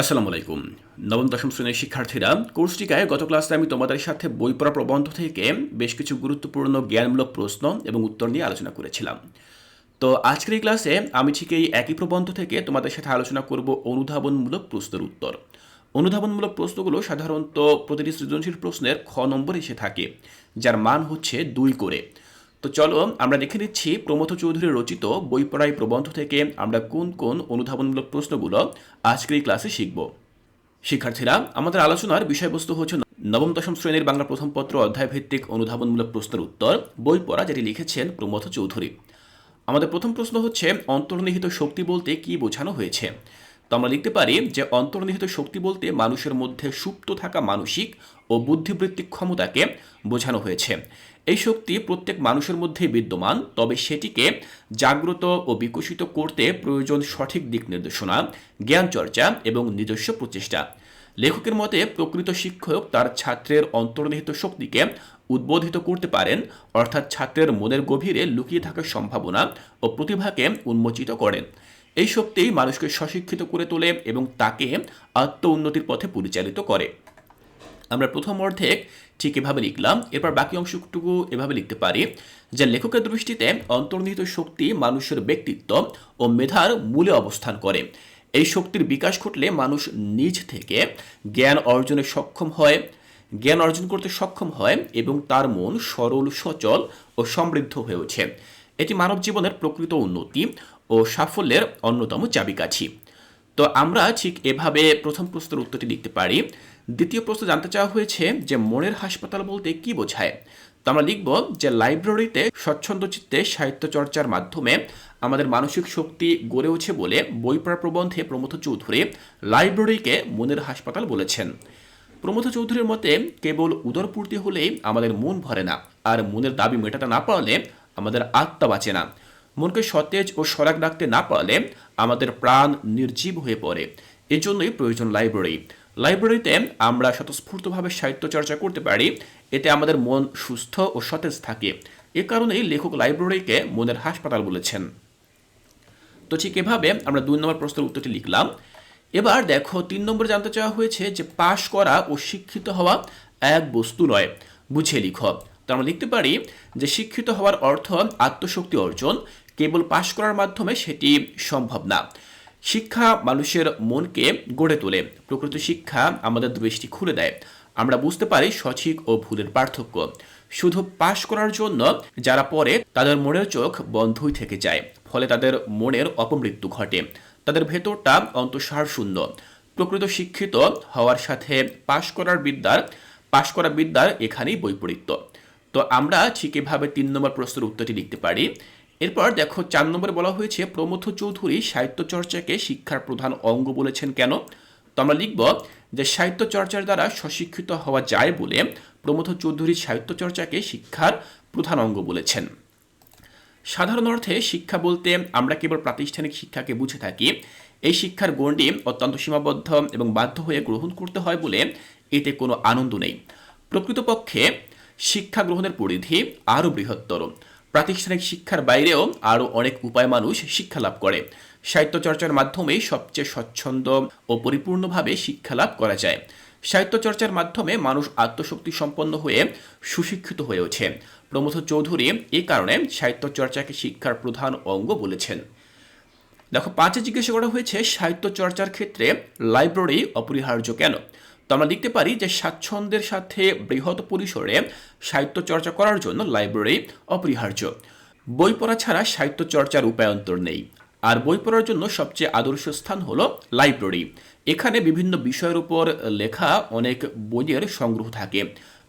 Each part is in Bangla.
আসসালামু আলাইকুম। নবম, দশম শ্রেণির শিক্ষার্থীরা কোর্সটিকায় গত ক্লাসে আমি তোমাদের সাথে বই পড়া প্রবন্ধ থেকে বেশ কিছু গুরুত্বপূর্ণ জ্ঞানমূলক প্রশ্ন এবং উত্তর নিয়ে আলোচনা করেছিলাম। তো আজকের এই ক্লাসে আমি ঠিক এই একই প্রবন্ধ থেকে তোমাদের সাথে আলোচনা করব অনুধাবনমূলক প্রশ্নের উত্তর। অনুধাবনমূলক প্রশ্নগুলো সাধারণত প্রতিটি সৃজনশীল প্রশ্নের খ নম্বর এসে থাকে, যার মান হচ্ছে দুই করে। তো চলো আমরা দেখে নিচ্ছি প্রমথ চৌধুরী রচিত বই পড়াই প্রবন্ধ থেকে আমরা কোন কোন অনুধাবনমূলক প্রশ্নগুলো আজকের এই ক্লাসে শিখব। শিক্ষার্থীরা, আমাদের আলোচনার বিষয়বস্তু হচ্ছে নবম দশম শ্রেণির বাংলা প্রথম পত্র অধ্যায় ভিত্তিক অনুধাবনমূলক প্রশ্নের উত্তর বই পড়া যেটি লিখেছেন প্রমথ চৌধুরী। আমাদের প্রথম প্রশ্ন হচ্ছে, অন্তর্নিহিত শক্তি বলতে কি বোঝানো হয়েছে? তো আমরা লিখতে পারি যে, অন্তর্নিহিত শক্তি বলতে মানুষের মধ্যে সুপ্ত থাকা মানসিক ও বুদ্ধিবৃত্তিক ক্ষমতাকে বোঝানো হয়েছে। এই শক্তি প্রত্যেক মানুষের মধ্যেই বিদ্যমান, তবে সেটিকে জাগ্রত ও বিকশিত করতে প্রয়োজন সঠিক দিক নির্দেশনা, জ্ঞান চর্চা এবং নিজস্ব প্রচেষ্টা। লেখকের মতে, প্রকৃত শিক্ষক তার ছাত্রের অন্তর্নিহিত শক্তিকে উদ্বোধিত করতে পারেন, অর্থাৎ ছাত্রের মনের গভীরে লুকিয়ে থাকার সম্ভাবনা ও প্রতিভাকে উন্মোচিত করেন। এই শক্তিই মানুষকে সশিক্ষিত করে তোলে এবং তাকে আত্ম উন্নতির পথে পরিচালিত করে। আমরা প্রথম অর্ধেক ঠিক এভাবে লিখলাম, এরপর বাকি অংশটুকু এভাবে লিখতে পারি, যে লেখকের দৃষ্টিতে অন্তর্নিহিত শক্তি, মানুষের ব্যক্তিত্ব ও মেধার মূলে অবস্থান করে। এই শক্তির বিকাশ ঘটলে মানুষ নিজ থেকে জ্ঞান অর্জনে সক্ষম হয়, জ্ঞান অর্জন করতে সক্ষম হয় এবং তার মন সরল, সচল ও সমৃদ্ধ হয়ে ওঠে। এটি মানব জীবনের প্রকৃত উন্নতি ও সাফল্যের অন্যতম চাবিকাঠি। তো আমরা ঠিক এভাবে প্রথম প্রশ্নের উত্তরটি লিখতে পারি। দ্বিতীয় প্রশ্ন জানতে চাওয়া হয়েছে যে মনের হাসপাতাল বলতে কি বোঝায়? তো আমরা লিখব যে লাইব্রেরিতে স্বচ্ছন্দ চিত্তে সাহিত্য চর্চার মাধ্যমে আমাদের মানসিক শক্তি গড়ে ওঠে বলে বই পড়া প্রবন্ধে প্রমথ চৌধুরী লাইব্রেরিকে মনের হাসপাতাল বলেছেন। প্রমথ চৌধুরীর মতে, কেবল উদরপূর্তি হলেই আমাদের মন ভরে না, আর মনের দাবি মেটাতে না পারলে আমাদের আত্মা বাঁচে না। মনকে সতেজ ও সরাগ রাখতে না পারলে আমাদের প্রাণ নির্জীব হয়ে পড়ে। এজন্যই প্রয়োজন লাইব্রেরি লাইব্রেরিতে আমরা স্বতঃস্ফূর্তভাবে সাহিত্য চর্চা করতে পারি, এতে আমাদের মন সুস্থ ও সতেজ থাকে। এ কারণেই লেখক লাইব্রেরিকে মনের হাসপাতাল বলেছেন। তো ঠিক এভাবে আমরা দুই নম্বর প্রশ্নের উত্তরটি লিখলাম। এবার দেখো, তিন নম্বরে জানতে চাওয়া হয়েছে যে পাশ করা ও শিক্ষিত হওয়া এক বস্তু নয়। বুঝে লিখো। তো আমরা লিখতে পারি যে শিক্ষিত হওয়ার অর্থ আত্মশক্তি অর্জন কেবল পাশ করার মাধ্যমে সেটি সম্ভব না। শিক্ষা মানুষের মনকে গড়ে তোলে। প্রকৃত শিক্ষা আমাদের দৃষ্টি খুলে দেয়। আমরা বুঝতে পারি সঠিক ও ভুলের পার্থক্য। শুধু পাশ করার জন্য যারা পড়ে, তাদের মনের চোখ বন্ধই থেকে যায়। ফলে তাদের মনের অপমৃত্যু ঘটে। তাদের ভেতরটা অন্তঃসার শূন্য। প্রকৃত শিক্ষিত হওয়ার সাথে পাশ করার বিদ্যার, পাশ করা বিদ্যার এখানেই বৈপরীত্য। তো আমরা ঠিক এভাবে তিন নম্বর প্রশ্নের উত্তরটি লিখতে পারি। এরপর দেখো, চার নম্বরে বলা হয়েছে, প্রমথ চৌধুরী সাহিত্য চর্চাকে শিক্ষার প্রধান অঙ্গ বলেছেন কেন? তো আমরা লিখব যে সাহিত্য চর্চার দ্বারা স্বশিক্ষিত হওয়া যায় বলে প্রমথ চৌধুরী সাহিত্য চর্চাকে শিক্ষার প্রধান অঙ্গ বলেছেন। সাধারণ অর্থে শিক্ষা বলতে আমরা কেবল প্রাতিষ্ঠানিক শিক্ষাকে বুঝে থাকি। এই শিক্ষার গণ্ডি অত্যন্ত সীমাবদ্ধ এবং বাধ্য হয়ে গ্রহণ করতে হয় বলে এতে কোনো আনন্দ নেই। প্রকৃতপক্ষে শিক্ষা গ্রহণের পরিধি আরও বৃহত্তর। প্রাতিষ্ঠানিক শিক্ষার বাইরেও আরও অনেক উপায় মানুষ শিক্ষা লাভ করে। সাহিত্য চর্চার মাধ্যমেই সবচেয়ে স্বচ্ছন্দ ও পরিপূর্ণভাবে শিক্ষা লাভ করা যায়। সাহিত্য চর্চার মাধ্যমে মানুষ আত্মশক্তি সম্পন্ন হয়ে সুশিক্ষিত হয়ে ওঠে। প্রমথ চৌধুরী এ কারণে সাহিত্য চর্চাকে শিক্ষার প্রধান অঙ্গ বলেছেন। দেখো, পাঁচে জিজ্ঞাসা করা হয়েছে, সাহিত্য চর্চার ক্ষেত্রে লাইব্রেরি অপরিহার্য কেন? তো আমরা দেখতে পারি যে স্বাচ্ছন্দ্যের সাথে বৃহৎ পরিসরে সাহিত্য চর্চা করার জন্য লাইব্রেরি অপরিহার্য। বই পড়া ছাড়া সাহিত্য চর্চার উপায়ন্তর নেই। আর বই পড়ার জন্য সবচেয়ে আদর্শ স্থান হল লাইব্রেরি। এখানে বিভিন্ন বিষয়ের উপর লেখা অনেক বইয়ের সংগ্রহ থাকে।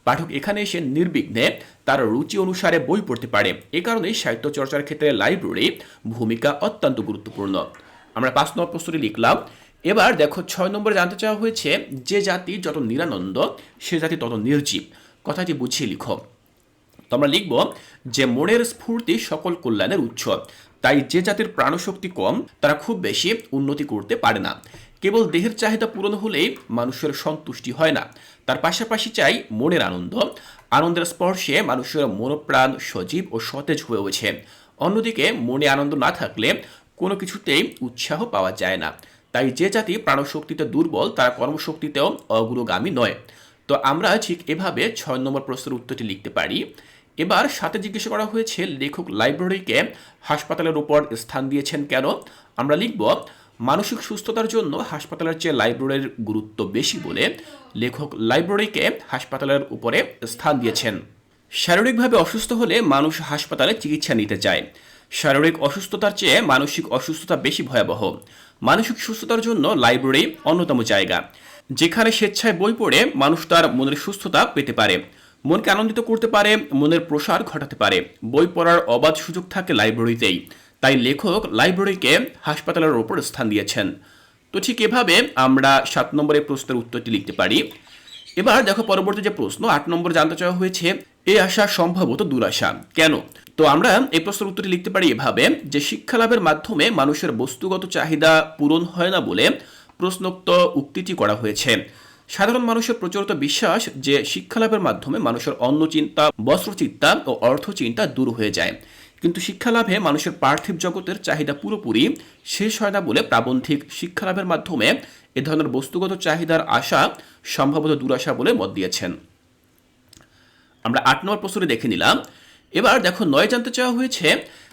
পাঠক এখানে এসে নির্বিঘ্নে তার রুচি অনুসারে বই পড়তে পারে। এ কারণে সাহিত্য চর্চার ক্ষেত্রে লাইব্রেরি ভূমিকা অত্যন্ত গুরুত্বপূর্ণ। আমরা পাঁচ নম্বর প্রশ্নটি লিখলাম। এবার দেখো ছয় নম্বরে জানতে চাওয়া হয়েছে, যে জাতি যত নিরানন্দ, সে জাতি তত নির্জীব। কথাটি বুঝিয়ে লিখো। তোমরা লিখব, যে মনের স্ফূর্তি সকল কল্যাণের উৎস। তাই যে জাতির প্রাণশক্তি কম, তারা খুব বেশি উন্নতি করতে পারে না। কেবল দেহের চাহিদা পূরণ হলেই মানুষের সন্তুষ্টি হয় না। তার পাশাপাশি চাই মনের আনন্দ। আনন্দের স্পর্শে মানুষের মনোপ্রাণ সজীব ও সতেজ হয়ে ওঠে। অন্যদিকে মনে আনন্দ না থাকলে কোনো কিছুতেই উৎসাহ পাওয়া যায় না। তাই যে জাতি প্রাণশক্তিতে দুর্বল, তারা কর্মশক্তিতেও অগ্রগামী নয়। তো আমরা ঠিক এভাবে ছয় নম্বর প্রশ্নের উত্তরটি লিখতে পারি। এবার সাথে জিজ্ঞাসা করা হয়েছে, লেখক লাইব্রেরিকে হাসপাতালের উপর স্থান দিয়েছেন কেন? আমরা লিখব, মানসিক সুস্থতার জন্য হাসপাতালের চেয়ে লাইব্রেরির গুরুত্ব বেশি বলে লেখক লাইব্রেরিকে হাসপাতালের উপরে স্থান দিয়েছেন। শারীরিকভাবে অসুস্থ হলে মানুষ হাসপাতালে চিকিৎসা নিতে যায় শারীরিক অসুস্থতার চেয়ে মানসিক অসুস্থতা বেশি ভয়াবহ। মানসিক সুস্থতার জন্য লাইব্রেরি অন্যতম জায়গা। যেখানে স্বেচ্ছায় বই পড়ে মানুষ তার মনের সুস্থতা পেতে পারে। মনকে আনন্দিত করতে পারে, মনের প্রসার ঘটাতে পারে। বই পড়ার অবাধ সুযোগ থাকে লাইব্রেরিতেই। তাই লেখক লাইব্রেরিকে হাসপাতালের ওপর স্থান দিয়েছেন। তো ঠিক এভাবে আমরা সাত নম্বরের প্রশ্নের উত্তরটি লিখতে পারি। এবার দেখো পরবর্তী যে প্রশ্ন, আট নম্বর জানতে চাওয়া হয়েছে এই আশা সম্ভবত দুরাশা। কেন? তো আমরা এই প্রশ্নের উত্তরটি লিখতে পারি এভাবে, যে শিক্ষা লাভের মাধ্যমে মানুষের বস্তুগত চাহিদা পূরণ হয় না বলে প্রশ্নোক্ত উক্তিটি করা হয়েছে। সাধারণ মানুষের প্রচলিত বিশ্বাস যে শিক্ষা লাভের মাধ্যমে মানুষের অন্য চিন্তা বস্ত্রচিন্তা ও অর্থ চিন্তা দূর হয়ে যায়। কিন্তু শিক্ষা লাভে মানুষের পার্থিব জগতের চাহিদা পুরোপুরি শেষ হয় না বলে প্রাবন্ধিক শিক্ষা লাভের মাধ্যমে এ ধরনের বস্তুগত চাহিদার আশা সম্ভবত দুরাশা বলে মত দিয়েছেন। আমরা আট নম্বর প্রশ্নটি দেখে নিলাম। এবার দেখো নয় জানতে চাওয়া হয়েছে,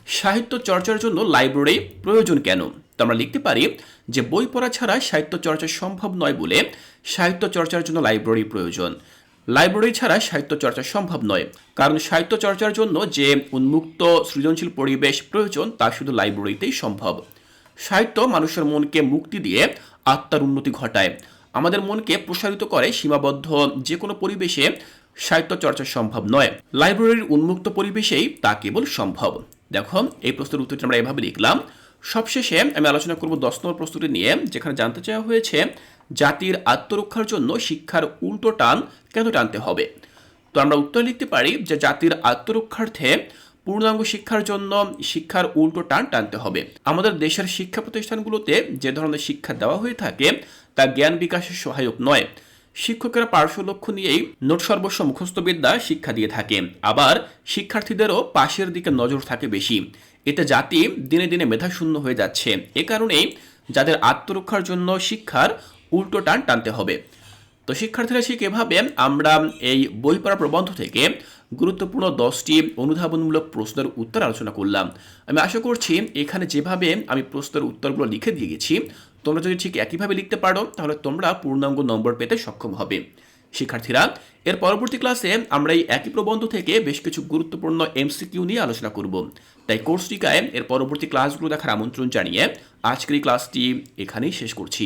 সাহিত্য চর্চার জন্য লাইব্রেরি প্রয়োজন কেন? তো আমরা লিখতে পারি যে বই পড়া ছাড়া সাহিত্য চর্চা সম্ভব নয় বলে সাহিত্য চর্চার জন্য লাইব্রেরি প্রয়োজন। লাইব্রেরি ছাড়া সাহিত্য চর্চা সম্ভব নয়। কারণ সাহিত্য চর্চার জন্য যে উন্মুক্ত, সৃজনশীল পরিবেশ প্রয়োজন, তা শুধু লাইব্রেরিতেই সম্ভব। সাহিত্য মানুষের মনকে মুক্তি দিয়ে আত্মার উন্নতি ঘটায়। আমাদের মনকে প্রসারিত করে সীমাবদ্ধ যে কোনো পরিবেশে সাহিত্য চর্চা সম্ভব নয়। লাইব্রেরির উন্মুক্ত পরিবেশেই তা কেবল সম্ভব। দেখো, এই প্রশ্নের উত্তরটি আমরা এভাবে লিখলাম। সবশেষে আমি আলোচনা করব দশ নম্বর প্রশ্নটি নিয়ে, যেখানে জানতে চাওয়া হয়েছে, জাতির আত্মরক্ষার জন্য শিক্ষার উল্টো টান কেন টানতে হবে? তো আমরা উত্তর লিখতে পারি যে জাতির আত্মরক্ষার্থে পূর্ণাঙ্গ শিক্ষার জন্য শিক্ষার উল্টো টান টানতে হবে। আমাদের দেশের শিক্ষা প্রতিষ্ঠানগুলোতে যে ধরনের শিক্ষা দেওয়া হয়ে থাকে, তা জ্ঞান বিকাশের সহায়ক নয়। শিক্ষকেরা পার্শ্ব লক্ষ্য নিয়েই নোট সর্বস্ব মুখস্থবিদ্যা শিক্ষা দিয়ে থাকে। আবার শিক্ষার্থীদেরও পাশের দিকে নজর থাকে বেশি। এতে জাতি দিনে দিনে মেধাশূন্য হয়ে যাচ্ছে। এ কারণেই যাদের আত্মরক্ষার জন্য শিক্ষার উল্টো টান টানতে হবে। তো শিক্ষার্থীরা ঠিক এভাবে আমরা এই বই পড়া প্রবন্ধ থেকে গুরুত্বপূর্ণ দশটি অনুধাবনমূলক প্রশ্নের উত্তর আলোচনা করলাম। আমি আশা করছি এখানে যেভাবে আমি প্রশ্নের উত্তরগুলো লিখে দিয়ে গেছি, তোমরা যদি ঠিক একইভাবে লিখতে পারো, তাহলে তোমরা পূর্ণাঙ্গ নম্বর পেতে সক্ষম হবে। শিক্ষার্থীরা, এর পরবর্তী ক্লাসে আমরা এই একই প্রবন্ধ থেকে বেশ কিছু গুরুত্বপূর্ণ এমসিকিউ নিয়ে আলোচনা করব। তাই কোর্স টিকায় এর পরবর্তী ক্লাসগুলো দেখার আমন্ত্রণ জানিয়ে আজকের এই ক্লাসটি এখানেই শেষ করছি।